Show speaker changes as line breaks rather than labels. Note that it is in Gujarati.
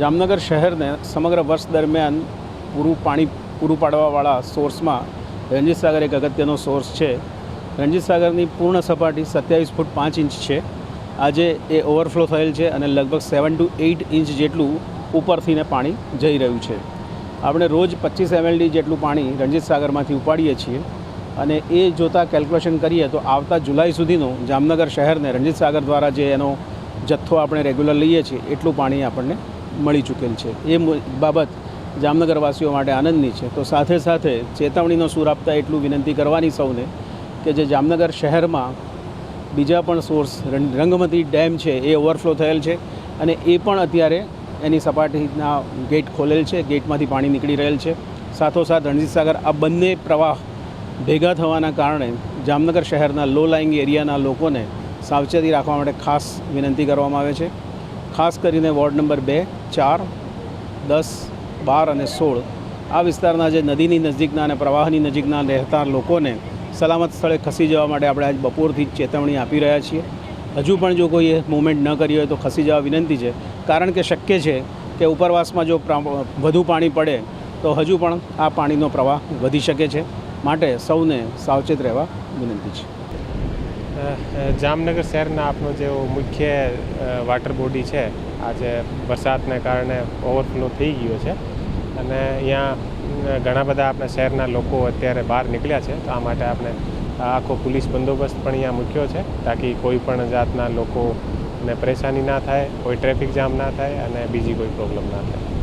જામનગર શહેરને સમગ્ર વર્ષ દરમિયાન પૂરું પાણી પૂરું પાડવાવાળા સોર્સમાં રણજીત સાગર એક અગત્યનો સોર્સ છે. રણજીત સાગરની પૂર્ણ સપાટી સત્યાવીસ ફૂટ પાંચ ઇંચ છે. આજે એ ઓવરફ્લો થયેલ છે અને લગભગ સેવન ટુ એઇટ ઇંચ જેટલું ઉપરથીને પાણી જઈ રહ્યું છે. આપણે રોજ પચીસ એમએલડી જેટલું પાણી રણજીત સાગરમાંથી ઉપાડીએ છીએ અને એ જોતાં કેલ્ક્યુલેશન કરીએ તો આવતા જુલાઈ સુધીનું જામનગર શહેરને રણજીત સાગર દ્વારા જે એનો જથ્થો આપણે રેગ્યુલર લઈએ છીએ, એટલું પાણી આપણને મળી ચૂકેલ છે. એ બાબત જામનગરવાસીઓ માટે આનંદની છે. તો સાથે સાથે ચેતવણીનો સૂર આપતા એટલું વિનંતી કરવાની સૌને કે જે જામનગર શહેરમાં બીજા પણ સોર્સ રંગમતી ડેમ છે એ ઓવરફ્લો થયેલ છે અને એ પણ અત્યારે એની સપાટીના ગેટ ખોલેલ છે. ગેટમાંથી પાણી નીકળી રહેલ છે. સાથોસાથ રણજીત સાગર આ બંને પ્રવાહ ભેગા થવાના કારણે જામનગર શહેરના લો લાઇંગ એરિયાના લોકોને સાવચેતી રાખવા માટે ખાસ વિનંતી કરવામાં આવે છે. ખાસ કરીને વોર્ડ નંબર બે, ચાર, દસ, બાર અને સોળ. આ વિસ્તારના જે નદીની નજીકના અને પ્રવાહની નજીકના રહેતા લોકોને સલામત સ્થળે ખસી જવા માટે આપણે આજ બપોરથી જ ચેતવણી આપી રહ્યા છીએ. હજુ પણ જો કોઈએ મૂવમેન્ટ ન કરી હોય તો ખસી જવા વિનંતી છે. કારણ કે શક્ય છે કે ઉપરવાસમાં જો વધુ પાણી પડે તો હજુ પણ આ પાણીનો પ્રવાહ વધી શકે છે. માટે સૌને સાવચેત રહેવા વિનંતી છે.
જામનગર શહેરના આપણો જેવો મુખ્ય વોટર બોડી છે, આજે વરસાદને કારણે ઓવરફ્લો થઈ ગયો છે. અને અહીંયા ઘણા બધા આપણા શહેરના લોકો અત્યારે બહાર નીકળ્યા છે, તો આ માટે આપણે આખો પોલીસ બંદોબસ્ત પણ અહીંયા મૂક્યો છે, તાકી કોઈ પણ જાતના લોકોને પરેશાની ના થાય, કોઈ ટ્રાફિક જામ ના થાય અને બીજી કોઈ પ્રોબ્લેમ ના થાય.